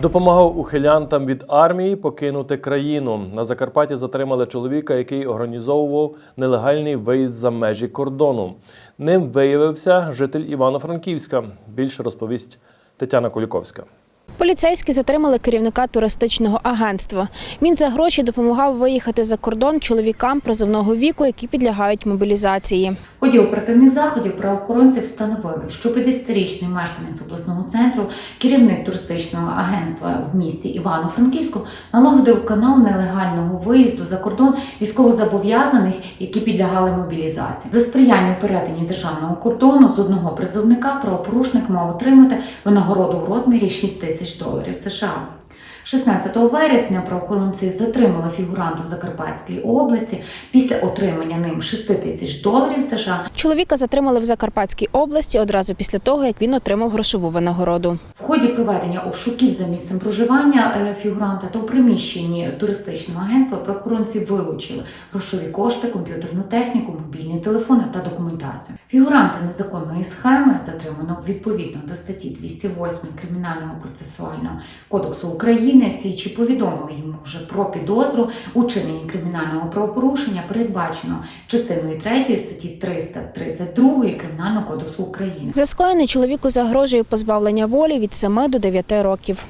Допомагав ухилянтам від армії покинути країну. На Закарпатті затримали чоловіка, який організовував нелегальний виїзд за межі кордону. Ним виявився житель Івано-Франківська. Більше розповість Тетяна Куліковська. Поліцейські затримали керівника туристичного агентства. Він за гроші допомагав виїхати за кордон чоловікам призовного віку, які підлягають мобілізації. Ході оперативних заходів правоохоронці встановили, що 50-річний мешканець обласного центру, керівник туристичного агентства в місті Івано-Франківську, налагодив канал нелегального виїзду за кордон військовозобов'язаних, які підлягали мобілізації. За сприяння у перетині державного кордону з одного призовника правопорушник мав отримати винагороду в розмірі 6 тисяч доларів США. 16 вересня правоохоронці затримали фігуранту в Закарпатській області після отримання ним 6 тисяч доларів США. Чоловіка затримали в Закарпатській області одразу після того, як він отримав грошову винагороду. В ході проведення обшуків за місцем проживання е, фігуранта та у приміщенні туристичного агентства правоохоронці вилучили грошові кошти, комп'ютерну техніку, мобільні телефони та документацію. Фігуранта незаконної схеми затримано відповідно до статті 208 Кримінального процесуального кодексу України. Слідчі повідомили йому вже про підозру у чиненні кримінального правопорушення, передбачено частиною 3 статті 332 Кримінального кодексу України. За скоєне чоловіку загрожує позбавлення волі від 7 до 9 років.